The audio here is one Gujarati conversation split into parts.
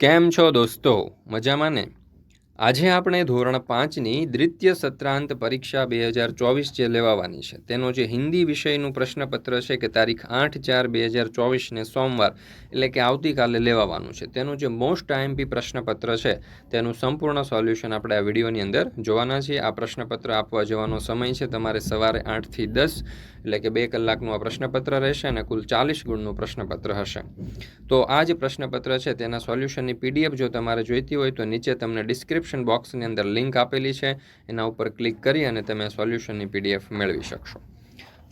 કેમ છો દોસ્તો? મજામાં ને? આજે આપણે ધોરણ પાંચની દ્વિતીય સત્રાંત પરીક્ષા બે હજાર ચોવીસ જે લેવાવાની છે, તેનો જે હિન્દી વિષયનું પ્રશ્નપત્ર છે કે તારીખ આઠ ચાર બે હજાર ચોવીસને સોમવાર, એટલે કે આવતીકાલે લેવાવાનું છે, તેનું જે મોસ્ટ આઈએમપી પ્રશ્નપત્ર છે, તેનું સંપૂર્ણ સોલ્યુશન આપણે આ વિડીયોની અંદર જોવાના છીએ. આ પ્રશ્નપત્ર આપવા જવાનો સમય છે તમારે સવારે આઠથી દસ એટલે કે બે કલાકનું આ પ્રશ્નપત્ર રહેશે અને કુલ ચાલીસ ગુણનું પ્રશ્નપત્ર હશે. તો આ જે પ્રશ્નપત્ર છે, તેના સોલ્યુશનની પીડીએફ જો તમારે જોઈતી હોય તો નીચે તમને ડિસ્ક્રિપ્શન બોક્સની અંદર લિંક આપેલી છે, એના ઉપર ક્લિક કરી અને તમે સોલ્યુશનની પીડીએફ મેળવી શકશો.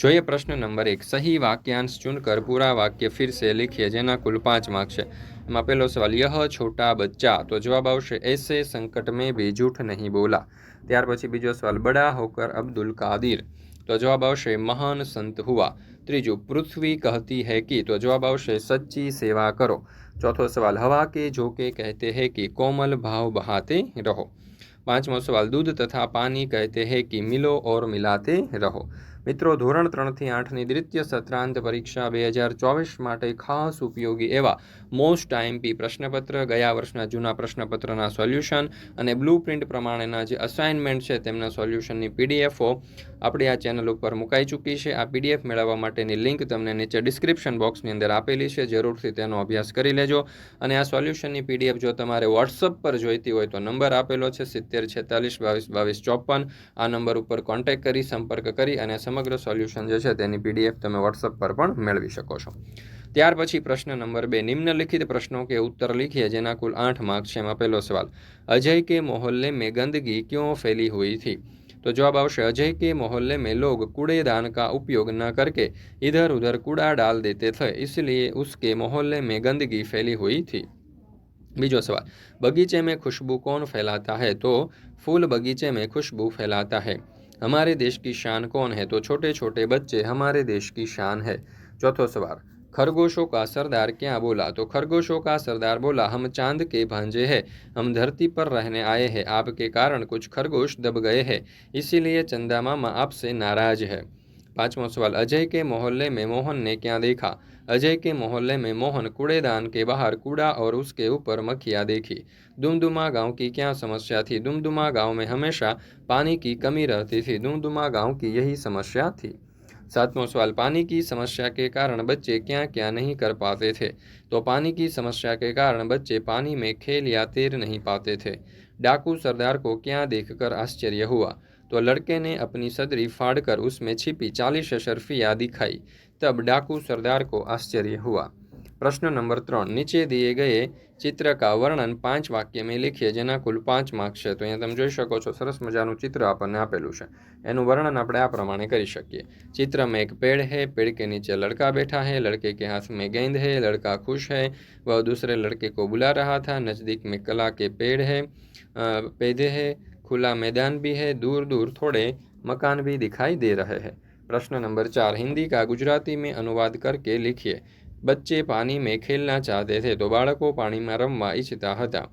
જોઈએ પ્રશ્ન નંબર એક, સહી વાક્યાંશ ચૂનકર પૂરા વાક્ય ફિરસે સે જેના કુલ પાંચ માર્ક છે. એમાં પહેલો સવાલ, યહ છોટા બચ્ચા? તો જવાબ આવશે, એસે સંકટ મેં ભી જૂઠ નહીં બોલા. ત્યાર પછી બીજો સવાલ, બડા હોકર અબ્દુલ કાદિર. तो जवाब अवश्य महान संत हुआ। त्रीजो पृथ्वी कहती है कि तो जवाब अवश्य सच्ची सेवा करो। चौथो सवाल, हवा के झोंके कहते हैं कि कोमल भाव बहाते रहो। पांचवा सवाल, दूध तथा पानी कहते हैं कि मिलो और मिलाते रहो। મિત્રો, ધોરણ ત્રણથી આઠની દ્વિતીય સત્રાંત પરીક્ષા બે હજાર ચોવીસ માટે ખાસ ઉપયોગી એવા મોસ્ટ આઈએમપી પ્રશ્નપત્ર, ગયા વર્ષના જૂના પ્રશ્નપત્રના સોલ્યુશન અને બ્લુ પ્રિન્ટ પ્રમાણેના જે અસાઇનમેન્ટ છે તેમના સોલ્યુશનની પીડીએફઓ આપણી આ ચેનલ ઉપર મુકાઈ ચૂકી છે. આ પીડીએફ મેળવવા માટેની લિંક તમને નીચે ડિસ્ક્રિપ્શન બોક્સની અંદર આપેલી છે. જરૂરથી તેનો અભ્યાસ કરી લેજો અને આ સોલ્યુશનની પીડીએફ જો તમારે વોટ્સઅપ પર જોઈતી હોય તો નંબર આપેલો છે સિત્તેર છેતાલીસ બાવીસ બાવીસ ચોપન. આ નંબર ઉપર કોન્ટેક્ટ કરી સંપર્ક કરી અને સમગ્ર સોલ્યુશન જે છે તેની પીડીએફ તમે વોટ્સઅપ પર પણ મેળવી શકો છો ત્યાર પછી પ્રશ્ન નંબર બે નિમ્નલિખિત પ્રશ્નો કે उत्तर लिखिए જેના કુલ આઠ માર્ક છે એમાં પહેલો સવાલ અજય કે मोहल्ले में गंदगी क्यों फैली हुई थी तो जवाब आवश्य अजय के मोहल्ले में लोग कूड़ेदान का उपयोग न करके इधर उधर कूड़ा डाल देते थे इसलिए उसके मोहल्ले में गंदगी फैली हुई थी बीजो सवाल बगीचे में खुशबू कौन फैलाता है तो फूल बगीचे में खुशबू फैलाता है हमारे देश की शान कौन है? तो छोटे छोटे बच्चे, हमारे देश की शान है। चौथो सवाल, खरगोशों का सरदार क्या बोला? तो खरगोशों का सरदार बोला, हम चाँद के भांजे हैं, हम धरती पर रहने आए हैं, आपके कारण कुछ खरगोश दब गए हैं, इसीलिए चंदा मामा आपसे नाराज़ है। पांचवा सवाल, अजय के मोहल्ले में मोहन ने क्या देखा? अजय के मोहल्ले में मोहन कूड़ेदान के बाहर कूड़ा और उसके ऊपर मक्खियाँ देखी। दुमदुमा गाँव की क्या समस्या थी? दुमदुमा गाँव में हमेशा पानी की कमी रहती थी। दुमदुमा गाँव की यही समस्या थी। सातवां सवाल, पानी की समस्या के कारण बच्चे क्या क्या नहीं कर पाते थे? तो पानी की समस्या के कारण बच्चे पानी में खेल या तैर नहीं पाते थे। डाकू सरदार को क्या देखकर आश्चर्य हुआ? तो लड़के ने अपनी सदरी ઉસમે છીપી ચાલીસ चालीस अशरफिया दिखाई तब डाकू सरदार को आश्चर्य हुआ प्रश्न नंबर ત્રણ. નીચે दिए ગયે ચિત્ર કા વર્ણન પાંચ વાક્ય મેં લખીએ જેના કુલ પાંચ માર્ક છે. તો અહીંયા તમે જોઈ શકો છો, સરસ મજાનું ચિત્ર આપણને આપેલું છે. એનું વર્ણન આપણે આ પ્રમાણે કરી શકીએ. ચિત્રમાં એક પેડ હે, પેડ કે નીચે લડકા બેઠા હે, લડકે કે હાથ મેં ગેંદ હે, લડકા ખુશ હૈ વ દૂસરે લડકે કો બુલા રહા થા, નજદીક મેં કલા કે પેડ હે પેદે હૈ खुला मैदान भी है दूर दूर थोड़े मकान भी दिखाई दे रहे हैं प्रश्न नंबर चार हिंदी का गुजराती में अनुवाद करके लिखिए बच्चे पानी में खेलना चाहते थे तो બાળકો પાણીમાં રમવા ઈચ્છતા હતા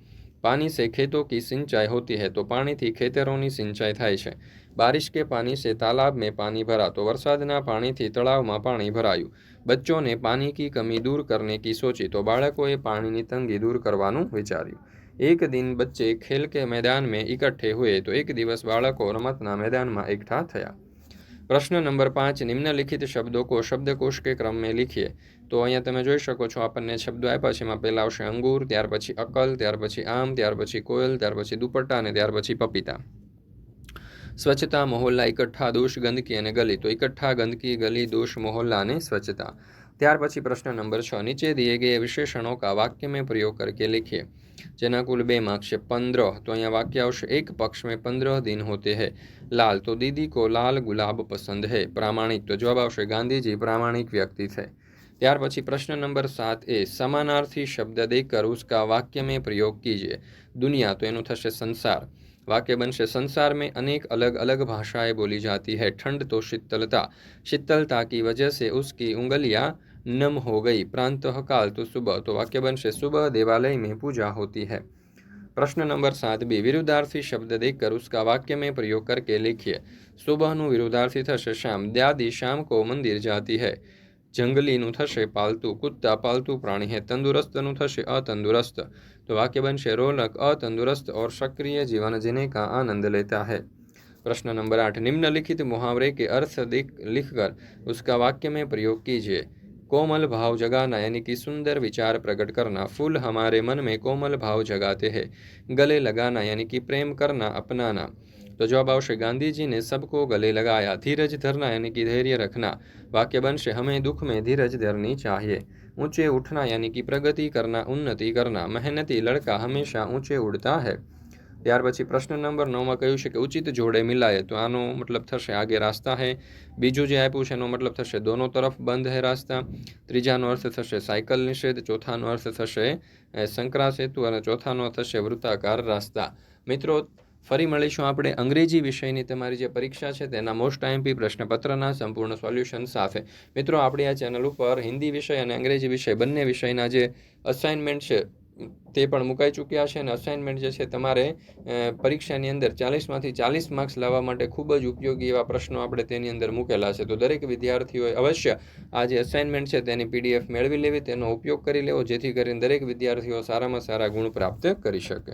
पानी से खेतों की सिंचाई होती है तो પાણીથી ખેતરોની સિંચાઈ થાય છે बारिश के पानी से तालाब में पानी भरा तो વરસાદના પાણીથી તળાવમાં પાણી ભરાયું बच्चों ने पानी की कमी दूर करने की सोची तो બાળકોએ પાણીની તંગી દૂર કરવાનું વિચાર્યું એક દિન બચ્ચે ખેલ કે મેદાન મેં ઇકઠ્ઠે હુએ તો એક દિવસ બાળકો રમતના મેદાનમાં એકઠા થયા. પ્રશ્ન નંબર પાંચ, નિમ્નલિખિત શબ્દો કો શબ્દકોશ કે ક્રમ મેં લીખીએ? તો અહીંયા તમે જોઈ શકો છો આપણને શબ્દો આપ્યા છે, એમાં પહેલાં આવશે અંગૂર, ત્યાર પછી અકલ, ત્યાર પછી આમ, ત્યાર પછી કોયલ, ત્યાર પછી દુપટ્ટા અને ત્યાર પછી પપીતા. સ્વચ્છતા, મહોલ્લા ઇકઠ્ઠા દોષ, ગંદકી અને ગલી. તો ઇકઠ્ઠા ગંદકી, ગલી, દોષ, મહોલ્લા અને સ્વચ્છતા. त्यार पी प्रश्न नंबर छ नीचे दिए गए विशेषणों का वाक्य में प्रयोग करके लिखिए जेना कुल बे मार्क्स है पंद्रह तो यहाँ वाक्य अवश्य एक पक्ष में पंद्रह दिन होते हैं लाल तो दीदी को लाल गुलाब पसंद है प्रामाणिक तो जवाब आवश्यक गांधी जी प्रामाणिक व्यक्ति थे त्यार पी प्रश्न नंबर सात ए समानार्थी शब्द देकर उसका वाक्य में प्रयोग कीजिए दुनिया तो यू थे संसार वाक्य बन से संसार में अनेक अलग अलग भाषाएँ बोली जाती है ठंड तो शीतलता शीतलता की वजह से उसकी उंगलियाँ नम हो गई। प्रांत काल तो सुबह तो वाक्य बनशे सुबह देवालय में पूजा होती है। प्रश्न नंबर सात बी विरुद्धार्थी शब्द देखकर उसका वाक्य में प्रयोग करके लिखिए। सुबह नु विरुद्धार्थी थे श्याम दादी शाम को मंदिर जाती है। जंगली नु थे पालतू, कुत्ता पालतू प्राणी है। तंदुरस्त नु थे अतंदुरुस्त। तो वाक्य बनशे रोलक, अतंदुरस्त और सक्रिय जीवन जीने का आनंद लेता है। प्रश्न नंबर आठ, निम्नलिखित मुहावरे के अर्थ लिखकर उसका वाक्य में प्रयोग कीजिए। कोमल भाव जगाना, यानी कि सुंदर विचार प्रकट करना। फूल हमारे मन में कोमल भाव जगाते हैं। गले लगाना, यानी कि प्रेम करना, अपनाना। तो जवाब आवश्य गांधी जी ने सबको गले लगाया। धीरज धरना, यानी कि धैर्य रखना। वाक्य वंश हमें दुख में धीरज धरनी चाहिए। ऊँचे उठना, यानी कि प्रगति करना, उन्नति करना। मेहनती लड़का हमेशा ऊँचे उड़ता है। ત્યાર પછી પ્રશ્ન નંબર નવમાં કહ્યું છે કે ઉચિત જોડે મિલાય તો આનો મતલબ થશે આગે રાસ્તા હે. બીજું જે આપ્યું છે એનો મતલબ થશે દોનો તરફ બંધ હે રાસ્તા. ત્રીજાનો અર્થ થશે સાયકલ નિષેધ, ચોથાનો અર્થ થશે શંકરા સેતુ અને ચોથાનો થશે વૃત્તાકાર રાસ્તા. મિત્રો, ફરી મળીશું આપણે અંગ્રેજી વિષયની તમારી જે પરીક્ષા છે તેના મોસ્ટ આઈએમપી પ્રશ્નપત્રના સંપૂર્ણ સોલ્યુશન સાથે. મિત્રો, આપણી આ ચેનલ ઉપર હિન્દી વિષય અને અંગ્રેજી વિષય બંને વિષયના જે અસાઇનમેન્ટ છે તે પણ મુકાઈ ચૂક્યા છે અને અસાઇનમેન્ટ જે છે તમારે પરીક્ષાની અંદર ચાલીસમાંથી ચાલીસ માર્ક્સ લાવવા માટે ખૂબ જ ઉપયોગી એવા પ્રશ્નો આપણે તેની અંદર મૂકેલા છે. તો દરેક વિદ્યાર્થીઓએ અવશ્ય આ જે અસાઇનમેન્ટ છે તેની પીડીએફ મેળવી લેવી, તેનો ઉપયોગ કરી લેવો, જેથી કરીને દરેક વિદ્યાર્થીઓ સારામાં સારા ગુણ પ્રાપ્ત કરી શકે.